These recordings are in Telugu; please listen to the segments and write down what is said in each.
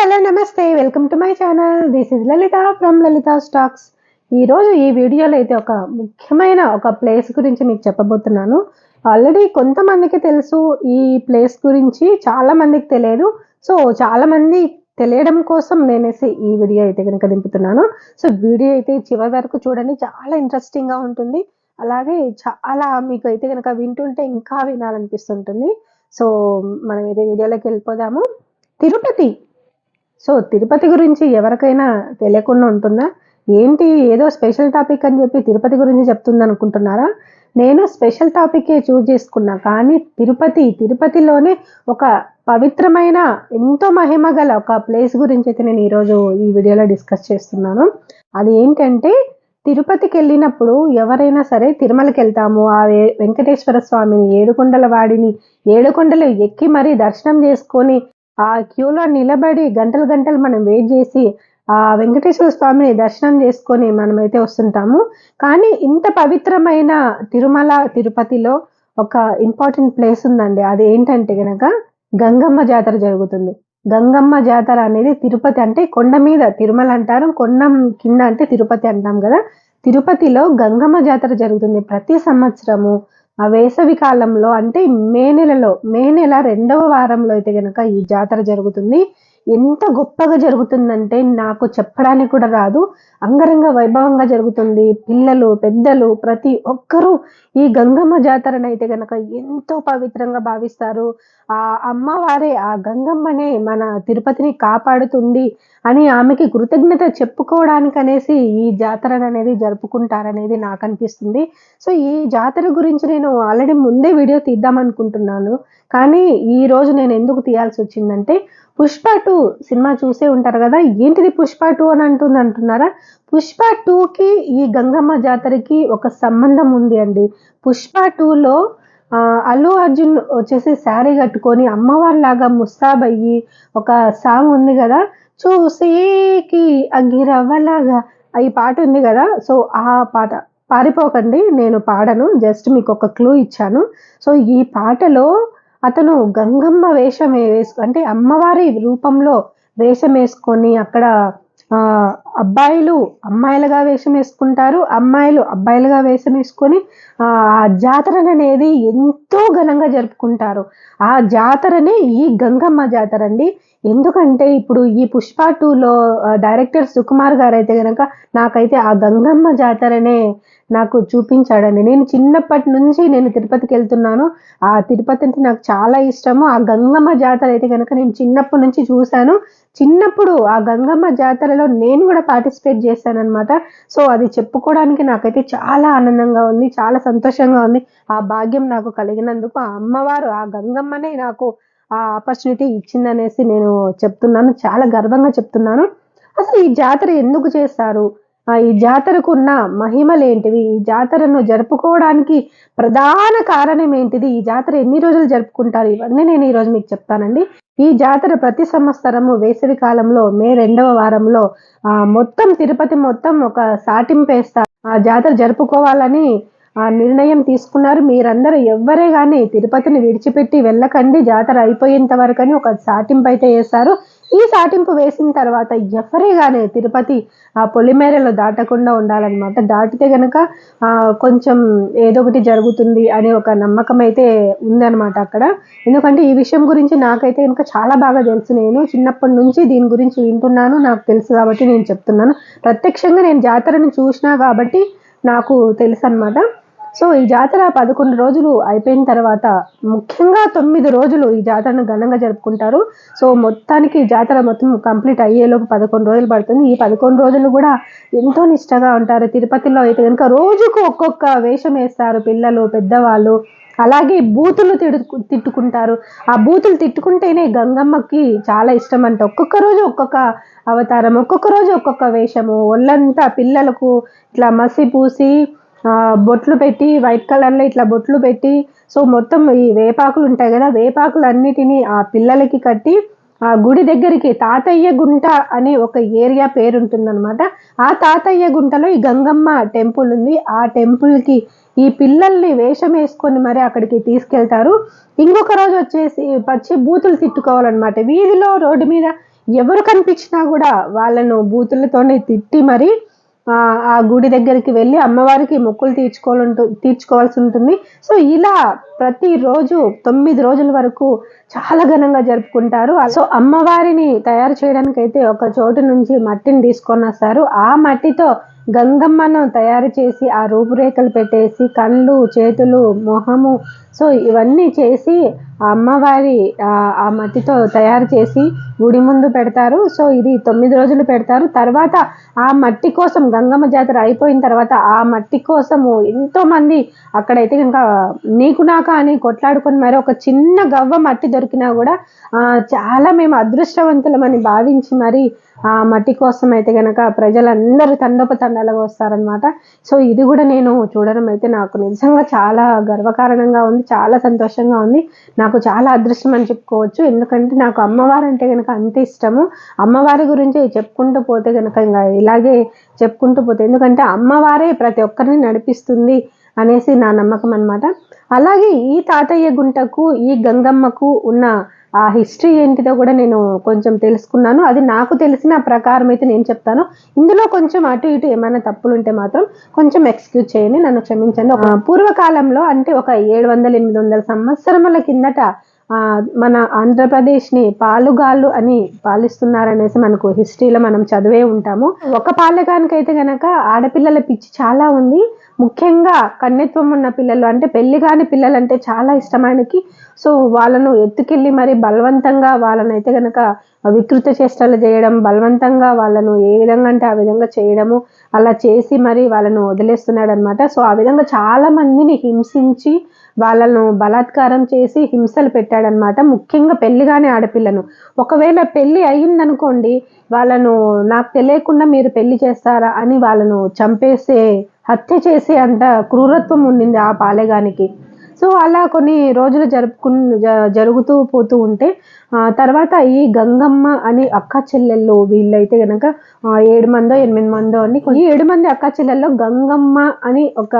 హలో నమస్తే. Welcome to my channel this is Lalitha from Lalitha stocks ఈరోజు ఈ వీడియోలో అయితే ఒక ముఖ్యమైన ఒక ప్లేస్ గురించి మీకు చెప్పబోతున్నాను. ఆల్రెడీ కొంతమందికి తెలుసు ఈ ప్లేస్ గురించి చాలా మందికి తెలియదు. సో చాలామంది తెలియడం కోసం నేనేసి ఈ వీడియో అయితే కనుక దింపుతున్నాను. సో వీడియో అయితే చివరి వరకు చూడండి. చాలా ఇంట్రెస్టింగ్గా ఉంటుంది. అలాగే చాలా మీకు అయితే కనుక వింటుంటే ఇంకా వినాలనిపిస్తుంటుంది. సో మనం అయితే వీడియోలోకి వెళ్ళిపోదాము. తిరుపతి సో తిరుపతి గురించి ఎవరికైనా తెలియకుండా ఉంటుందా? ఏంటి ఏదో స్పెషల్ టాపిక్ అని చెప్పి తిరుపతి గురించి చెప్తుంది అనుకుంటున్నారా నేను స్పెషల్ టాపికే చూజ్ చేసుకున్నా కానీ తిరుపతి తిరుపతిలోనే ఒక పవిత్రమైన ఎంతో మహిమ గల ఒక ప్లేస్ గురించి అయితే నేను ఈరోజు ఈ వీడియోలో డిస్కస్ చేస్తున్నాను. అది ఏంటంటే తిరుపతికి వెళ్ళినప్పుడు ఎవరైనా సరే తిరుమలకి వెళ్తాము ఆ వే- వెంకటేశ్వర స్వామిని ఏడుకొండల వాడిని ఏడుకొండలు ఎక్కి మరీ దర్శనం చేసుకొని ఆ క్యూలో నిలబడి గంటలు గంటలు మనం వెయిట్ చేసి ఆ వెంకటేశ్వర స్వామిని దర్శనం చేసుకొని మనమైతే వస్తుంటాము. కానీ ఇంత పవిత్రమైన తిరుమల తిరుపతిలో ఒక ఇంపార్టెంట్ ప్లేస్ ఉందండి. అది ఏంటంటే గనక గంగమ్మ జాతర జరుగుతుంది. గంగమ్మ జాతర అనేది తిరుపతి అంటే కొండ మీద తిరుమల అంటారు కొండ కింద అంటే తిరుపతి అంటాం కదా. తిరుపతిలో గంగమ్మ జాతర జరుగుతుంది. ప్రతి సంవత్సరము ఆ వేసవి కాలంలో అంటే మే నెలలో మే నెల రెండవ వారంలో అయితే గనక ఈ జాతర జరుగుతుంది. ఎంత గొప్పగా జరుగుతుందంటే నాకు చెప్పడానికి కూడా రాదు. అంగరంగ వైభవంగా జరుగుతుంది. పిల్లలు పెద్దలు ప్రతి ఒక్కరూ ఈ గంగమ్మ జాతరను అయితే గనక ఎంతో పవిత్రంగా భావిస్తారు. ఆ అమ్మవారే ఆ గంగమ్మనే మన తిరుపతిని కాపాడుతుంది అని ఆమెకి కృతజ్ఞత చెప్పుకోవడానికి అనేసి ఈ జాతరను అనేది జరుపుకుంటారనేది నాకు అనిపిస్తుంది సో ఈ జాతర గురించి నేను ఆల్రెడీ ముందే వీడియో తీద్దాం అనుకుంటున్నాను కానీ ఈ రోజు నేను ఎందుకు తీయాల్సి వచ్చిందంటే పుష్ప టూ సినిమా చూసే ఉంటారు కదా ఏంటిది పుష్ప టూ అని అంటుంది అంటున్నారా పుష్ప టూకి ఈ గంగమ్మ జాతరకి ఒక సంబంధం ఉంది అండి. పుష్ప టూలో అల్లు అర్జున్ వచ్చేసి శారీ కట్టుకొని అమ్మవారిలాగా ముస్తాబయ్యి ఒక సాంగ్ ఉంది కదా చూసేకి అగిరవ్వలాగా ఈ పాట ఉంది కదా సో ఆ పాట పారిపోకండి నేను పాడను జస్ట్ మీకు ఒక క్లూ ఇచ్చాను. సో ఈ పాటలో అతను గంగమ్మ వేషం వేసుకు అంటే అమ్మవారి రూపంలో వేషం వేసుకొని అక్కడ అబ్బాయిలు అమ్మాయిలుగా వేషం వేసుకుంటారు. అమ్మాయిలు అబ్బాయిలుగా వేషం వేసుకొని ఆ జాతరను అనేది ఎంతో ఘనంగా జరుపుకుంటారు. ఆ జాతరనే ఈ గంగమ్మ జాతర అండి ఎందుకంటే ఇప్పుడు ఈ పుష్ప టూలో డైరెక్టర్ సుకుమార్ గారు అయితే కనుక నాకైతే ఆ గంగమ్మ జాతరనే నాకు చూపించాడండి. నేను చిన్నప్పటి నుంచి నేను తిరుపతికి వెళ్తున్నాను. ఆ తిరుపతి అంటే నాకు చాలా ఇష్టము. ఆ గంగమ్మ జాతర అయితే కనుక నేను చిన్నప్పటి నుంచి చూశాను. చిన్నప్పుడు ఆ గంగమ్మ జాతరలో నేను కూడా పార్టిసిపేట్ చేశాను సో అది చెప్పుకోవడానికి నాకైతే చాలా ఆనందంగా ఉంది చాలా సంతోషంగా ఉంది. ఆ భాగ్యం నాకు కలిగినందుకు ఆ అమ్మవారు ఆ గంగమ్మనే నాకు ఆ ఆపర్చునిటీ ఇచ్చిందనేసి నేను చెప్తున్నాను. చాలా గర్వంగా చెప్తున్నాను. అసలు ఈ జాతర ఎందుకు చేస్తారు? ఆ ఈ జాతరకు ఉన్న మహిమలేంటివి ఈ జాతరను జరుపుకోవడానికి ప్రధాన కారణం ఏంటిది? ఈ జాతర ఎన్ని రోజులు జరుపుకుంటారు? ఇవన్నీ నేను ఈరోజు మీకు చెప్తానండి. ఈ జాతర ప్రతి సంవత్సరము వేసవి కాలంలో మే రెండవ వారంలో ఆ మొత్తం తిరుపతి మొత్తం ఒక సాటింపేస్తారు ఆ జాతర జరుపుకోవాలని ఆ నిర్ణయం తీసుకున్నారు. మీరందరూ ఎవ్వరే కానీ తిరుపతిని విడిచిపెట్టి వెళ్ళకండి. జాతర అయిపోయేంత వరకు అని ఒక సాటింపు అయితే వేశారు. ఈ సాటింపు వేసిన తర్వాత ఎవరే కానీ తిరుపతి ఆ పొలిమేరలో దాటకుండా ఉండాలన్నమాట. దాటితే గనక కొంచెం ఏదో ఒకటి జరుగుతుంది అనే ఒక నమ్మకం అయితే ఉందన్నమాట అక్కడ. ఎందుకంటే ఈ విషయం గురించి నాకైతే కనుక చాలా బాగా తెలుసు. నేను చిన్నప్పటి నుంచి దీని గురించి వింటున్నాను. నాకు తెలుసు కాబట్టి నేను చెప్తున్నాను. ప్రత్యక్షంగా నేను జాతరని చూసినా కాబట్టి నాకు తెలుసు అనమాట సో ఈ జాతర పదకొండు రోజులు అయిపోయిన తర్వాత ముఖ్యంగా తొమ్మిది రోజులు ఈ జాతరను ఘనంగా జరుపుకుంటారు. సో మొత్తానికి ఈ జాతర మొత్తం కంప్లీట్ అయ్యేలోపు పదకొండు రోజులు పడుతుంది. ఈ పదకొండు రోజులు కూడా ఎంతో నిష్టగా ఉంటారు. తిరుపతిలో అయితే కనుక రోజుకు ఒక్కొక్క వేషం వేస్తారు పిల్లలు పెద్దవాళ్ళు. అలాగే బూతులు తిడు తిట్టుకుంటారు. ఆ బూతులు తిట్టుకుంటేనే గంగమ్మకి చాలా ఇష్టం అంట ఒక్కొక్క రోజు ఒక్కొక్క అవతారం ఒక్కొక్క రోజు ఒక్కొక్క వేషము. ఒళ్ళంతా పిల్లలకు ఇట్లా మసి పూసి బొట్లు పెట్టి వైట్ కలర్లో ఇట్లా బొట్లు పెట్టి సో మొత్తం ఈ వేపాకులు ఉంటాయి కదా వేపాకులన్నిటినీ ఆ పిల్లలకి కట్టి ఆ గుడి దగ్గరికి తాతయ్య గుంట అనే ఒక ఏరియా పేరుంటుందన్నమాట. ఆ తాతయ్య గుంటలో ఈ గంగమ్మ టెంపుల్ ఉంది. ఆ టెంపుల్కి ఈ పిల్లల్ని వేషం వేసుకొని మరి అక్కడికి తీసుకెళ్తారు. ఇంకొక రోజు వచ్చేసి వచ్చి బూతులు తిట్టుకోవాలన్నమాట. వీధిలో రోడ్డు మీద ఎవరు కనిపించినా కూడా వాళ్ళను బూతులతోనే తిట్టి మరి ఆ, ఆ గుడి దగ్గరికి వెళ్ళి అమ్మవారికి మొక్కులు తీర్చుకోవాలి తీర్చుకోవాల్సి ఉంటుంది. సో ఇలా ప్రతిరోజు తొమ్మిది రోజుల వరకు చాలా ఘనంగా జరుపుకుంటారు. సో అమ్మవారిని తయారు చేయడానికి అయితే ఒక చోటు నుంచి మట్టిని తీసుకొని వస్తారు. ఆ మట్టితో గంగమ్మను తయారు చేసి ఆ రూపురేఖలు పెట్టేసి కళ్ళు చేతులు మొహము సో ఇవన్నీ చేసి ఆ అమ్మవారి ఆ మట్టితో తయారు చేసి గుడి ముందు పెడతారు. సో ఇది తొమ్మిది రోజులు పెడతారు. తర్వాత ఆ మట్టి కోసం గంగమ్మ జాతర అయిపోయిన తర్వాత ఆ మట్టి కోసము ఎంతో మంది అక్కడైతే ఇంకా నీకు నాక అని కొట్లాడుకొని మరి ఒక చిన్న గవ్వ మట్టి దొరికినా కూడా చాలా మేము అదృష్టవంతులమని భావించి మరి ఆ మట్టి కోసం అయితే గనక ప్రజలందరూ తండోపతండాలుగా వస్తారనమాట సో ఇది కూడా నేను చూడడం అయితే నాకు నిజంగా చాలా గర్వకారణంగా ఉంది చాలా సంతోషంగా ఉంది. నాకు చాలా అదృష్టం అని చెప్పుకోవచ్చు. ఎందుకంటే నాకు అమ్మవారు అంటే కనుక అంత ఇష్టము. అమ్మవారి గురించి చెప్పుకుంటూ పోతే కనుక ఇంకా ఇలాగే చెప్పుకుంటూ పోతే ఎందుకంటే అమ్మవారే ప్రతి ఒక్కరిని నడిపిస్తుంది అనేసి నా నమ్మకం అన్నమాట. అలాగే ఈ తాతయ్య గుంటకు ఈ గంగమ్మకు ఉన్న ఆ హిస్టరీ ఏంటిదో కూడా నేను కొంచెం తెలుసుకున్నాను. అది నాకు తెలిసిన ప్రకారం అయితే నేను చెప్తాను. ఇందులో కొంచెం అటు ఇటు ఏమైనా తప్పులు ఉంటే మాత్రం కొంచెం ఎక్స్క్యూజ్ చేయండి నన్ను క్షమించండి. పూర్వకాలంలో అంటే ఒక ఏడు వందల ఎనిమిది వందల సంవత్సరముల కిందట మన ఆంధ్రప్రదేశ్ని పాలుగాళ్ళు అని పాలిస్తున్నారనేసి మనకు హిస్టరీలో మనం చదివే ఉంటాము. ఒక పాలకానికి అయితే గనక ఆడపిల్లల పిచ్చి చాలా ఉంది. ముఖ్యంగా కన్యత్వం ఉన్న పిల్లలు అంటే పెళ్ళి కాని పిల్లలు అంటే చాలా ఇష్టం ఆయనకి సో వాళ్ళను ఎత్తుకెళ్ళి మరి బలవంతంగా వాళ్ళని అయితే కనుక వికృత చేష్టలు చేయడం బలవంతంగా వాళ్ళను ఏ విధంగా అంటే ఆ విధంగా చేయడము అలా చేసి మరి వాళ్ళను వదిలేస్తున్నాడు అనమాట సో ఆ విధంగా చాలా మందిని హింసించి వాళ్ళను బలాత్కారం చేసి హింసలు పెట్టాడనమాట ముఖ్యంగా పెళ్ళిగానే ఆడపిల్లను. ఒకవేళ పెళ్ళి అయ్యిందనుకోండి వాళ్ళను నాకు తెలియకుండా మీరు పెళ్ళి చేస్తారా అని వాళ్ళను చంపేసే హత్య చేసే అంత క్రూరత్వం ఉండింది ఆ పాలెగానికి సో అలా కొన్ని రోజులు జరుపుకు జ- జరుగుతూ పోతూ ఉంటే తర్వాత ఈ గంగమ్మ అని అక్క చెల్లెళ్ళు వీళ్ళైతే కనుక ఏడు మందో ఎనిమిది మందో అని ఈ ఏడు మంది అక్క చెల్లెల్లో గంగమ్మ అని ఒక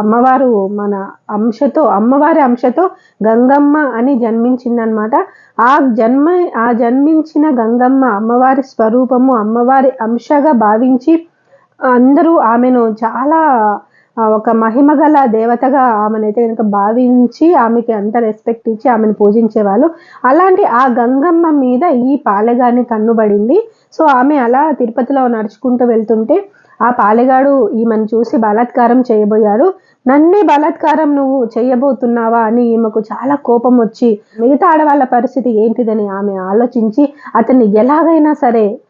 అమ్మవారు మన అంశతో అమ్మవారి అంశతో గంగమ్మ అని జన్మించిందనమాట ఆ జన్మ ఆ జన్మించిన గంగమ్మ అమ్మవారి స్వరూపము అమ్మవారి అంశగా భావించి అందరూ ఆమెను చాలా ఒక మహిమ గల దేవతగా ఆమెనైతే కనుక భావించి ఆమెకి అంత రెస్పెక్ట్ ఇచ్చి ఆమెను పూజించేవాళ్ళు. అలాంటి ఆ గంగమ్మ మీద ఈ పాలెగాని కన్నుబడింది. సో ఆమె అలా తిరుపతిలో నడుచుకుంటూ వెళ్తుంటే ఆ పాలెగాడు ఈమెను చూసి బలాత్కారం చేయబోయాడు. నన్నే బలాత్కారం నువ్వు చేయబోతున్నావా? అని ఈమెకు చాలా కోపం వచ్చి మిగతా ఆడవాళ్ళ పరిస్థితి ఏంటిదని? ఆమె ఆలోచించి అతన్ని ఎలాగైనా సరే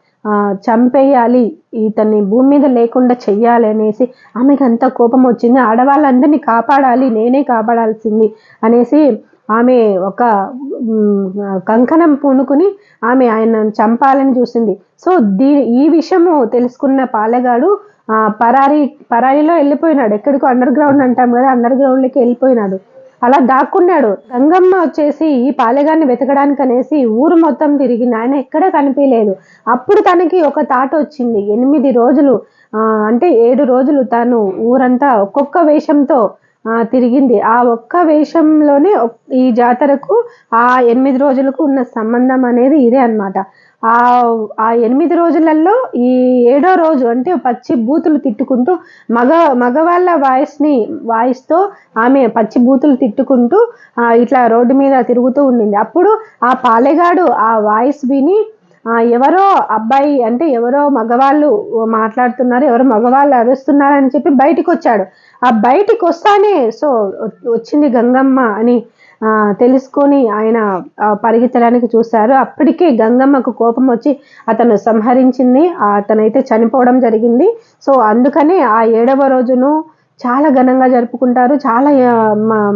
చంపేయాలి ఇతన్ని భూమి మీద లేకుండా చెయ్యాలి అనేసి ఆమెకి అంత కోపం వచ్చింది. ఆడవాళ్ళందరినీ కాపాడాలి నేనే కాపాడాల్సింది అనేసి ఆమె ఒక కంకణం పూనుకుని ఆమె ఆయన చంపాలని చూసింది. సో దీ ఈ విషయము తెలుసుకున్న పాలెగాడు ఆ, పరారీ పరారీలో వెళ్ళిపోయినాడు. ఎక్కడికో అండర్ గ్రౌండ్ అంటాం కదా అండర్ గ్రౌండ్లోకి వెళ్ళిపోయినాడు. అలా దాక్కున్నాడు. గంగమ్మ వచ్చేసి ఈ పాలెగాన్ని వెతకడానికి అనేసి ఊరు మొత్తం తిరిగి ఆయన ఎక్కడ కనిపించలేదు అప్పుడు తనకి ఒక తాట వచ్చింది. ఎనిమిది రోజులు ఆ, అంటే ఏడు రోజులు తను ఊరంతా ఒక్కొక్క వేషంతో తిరిగింది. ఆ ఒక్క వేషంలోనే ఈ జాతరకు ఆ ఎనిమిది రోజులకు ఉన్న సంబంధం అనేది ఇదే అన్నమాట. ఆ ఆ ఎనిమిది రోజులలో ఈ ఏడో రోజు అంటే పచ్చి బూతులు తిట్టుకుంటూ మగ మగవాళ్ళ వాయిస్ని వాయిస్తో ఆమె పచ్చి బూతులు తిట్టుకుంటూ ఇట్లా రోడ్డు మీద తిరుగుతూ ఉండింది. అప్పుడు ఆ పాలెగాడు ఆ వాయిస్ విని ఎవరో అబ్బాయి అంటే ఎవరో మగవాళ్ళు మాట్లాడుతున్నారు ఎవరో మగవాళ్ళు అరుస్తున్నారు అని చెప్పి బయటికి వచ్చాడు ఆ బయటికి వస్తానే సో వచ్చింది గంగమ్మ అని ఆ, తెలుసుకొని ఆయన పరిగెత్తడానికి చూశారు. అప్పటికే గంగమ్మకు కోపం వచ్చి అతను సంహరించింది అతనైతే చనిపోవడం జరిగింది. సో అందుకనే ఆ ఏడవ రోజును చాలా ఘనంగా జరుపుకుంటారు. చాలా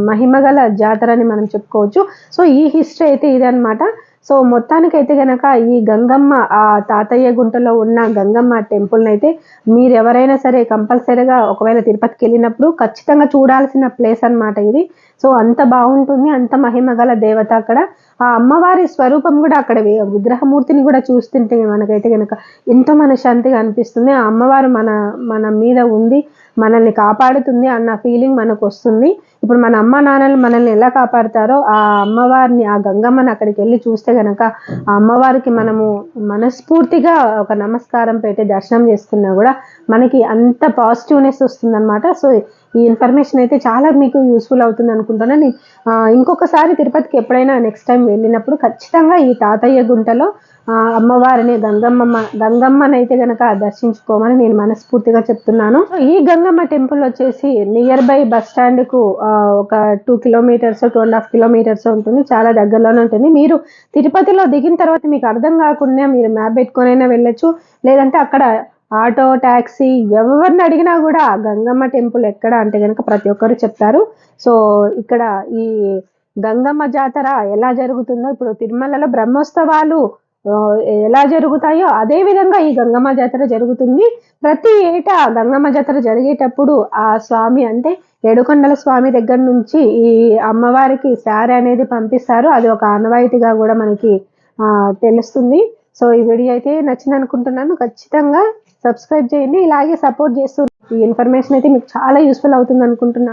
మహిమగల జాతర అని మనం చెప్పుకోవచ్చు. సో ఈ హిస్టరీ అయితే ఇదనమాట సో మొత్తానికైతే గనక ఈ గంగమ్మ ఆ తాతయ్య గుంటలో ఉన్న గంగమ్మ టెంపుల్ని అయితే మీరు ఎవరైనా సరే కంపల్సరీగా ఒకవేళ తిరుపతికి వెళ్ళినప్పుడు ఖచ్చితంగా చూడాల్సిన ప్లేస్ అన్నమాట ఇది. సో అంత బాగుంటుంది అంత మహిమ గల దేవత అక్కడ. ఆ అమ్మవారి స్వరూపం కూడా అక్కడ విగ్రహమూర్తిని కూడా చూస్తుంటే మనకైతే కనుక ఎంతో మనశ్శాంతిగా అనిపిస్తుంది. ఆ అమ్మవారు మన మన మీద ఉంది మనల్ని కాపాడుతుంది అన్న ఫీలింగ్ మనకు వస్తుంది ఇప్పుడు మన అమ్మ నాన్నలు మనల్ని ఎలా కాపాడుతారో ఆ అమ్మవారిని ఆ గంగమ్మని అక్కడికి వెళ్ళి చూస్తే గనక ఆ అమ్మవారికి మనము మనస్ఫూర్తిగా ఒక నమస్కారం పెట్టి దర్శనం చేస్తున్నా కూడా మనకి అంత పాజిటివ్నెస్ వస్తుంది అనమాట సో ఈ ఇన్ఫర్మేషన్ అయితే చాలా మీకు యూస్ఫుల్ అవుతుంది అనుకుంటున్నాను నేను, ఇంకొకసారి తిరుపతికి ఎప్పుడైనా నెక్స్ట్ టైం వెళ్ళినప్పుడు ఖచ్చితంగా ఈ తాతయ్య గుంటలో అమ్మవారిని గంగమ్మ గంగమ్మని అయితే గనక దర్శించుకోమని నేను మనస్ఫూర్తిగా చెప్తున్నాను. ఈ గంగమ్మ టెంపుల్ వచ్చేసి నియర్ బై బస్ స్టాండ్కు ఒక two kilometers two and half kilometers ఉంటుంది. చాలా దగ్గరలోనే ఉంటుంది. మీరు తిరుపతిలో దిగిన తర్వాత మీకు అర్థం కాకుండా మీరు మ్యాప్ పెట్టుకొనైనా వెళ్ళొచ్చు. లేదంటే అక్కడ ఆటో ట్యాక్సీ ఎవరిని అడిగినా కూడా గంగమ్మ టెంపుల్ ఎక్కడ అంటే కనుక ప్రతి ఒక్కరు చెప్తారు. సో ఇక్కడ ఈ గంగమ్మ జాతర ఎలా జరుగుతుందో ఇప్పుడు తిరుమలలో బ్రహ్మోత్సవాలు ఎలా జరుగుతాయో అదే విధంగా ఈ గంగమ్మ జాతర జరుగుతుంది. ప్రతి ఏటా గంగమ్మ జాతర జరిగేటప్పుడు ఆ స్వామి అంటే ఏడుకొండల స్వామి దగ్గర నుంచి ఈ అమ్మవారికి శారీ అనేది పంపిస్తారు. అది ఒక ఆనవాయితీగా కూడా మనకి తెలుస్తుంది. సో ఈ వీడియో అయితే నచ్చింది అనుకుంటున్నాను ఖచ్చితంగా సబ్స్క్రైబ్ చేయండి. ఇలాగే సపోర్ట్ చేస్తూ ఈ ఇన్ఫర్మేషన్ అయితే మీకు చాలా యూస్ఫుల్ అవుతుంది అనుకుంటున్నాను